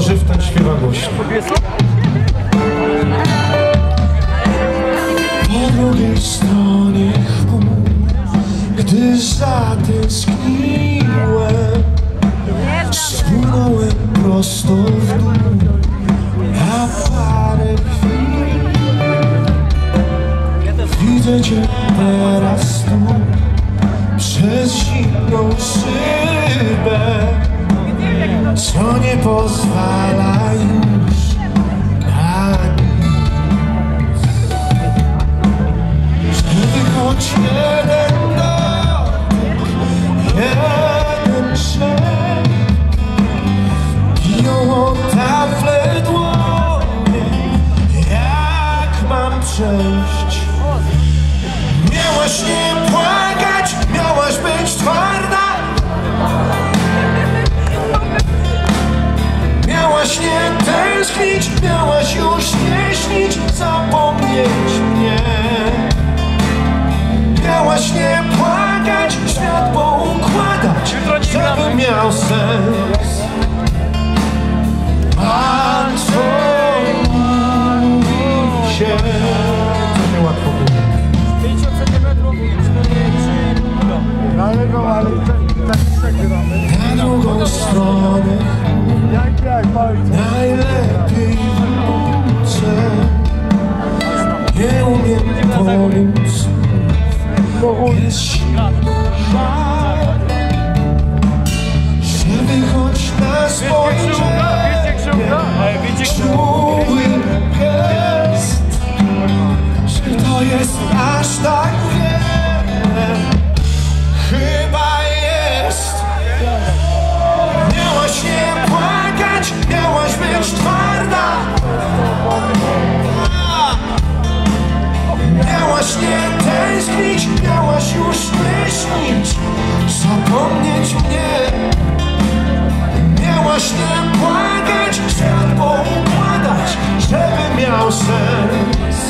Kuba Żywten śpiewa głośno. Po drugiej stronie chmur, gdy zatęskniłem, spłynąłem prosto w dół na parę chwil. Widzę cię teraz tu. Co nie tęsknić, miałaś już nie śnić, zapomnieć mnie. Miałaś nie płakać, świat poukładać, żeby miał sens. A co się... bądź Żeby choć na swoim czuły gest Czy to jest aż tak wiele? Chyba już myślić, zapomnieć mnie? Miałaś nie płakać, świat poukładać, żeby miał sens.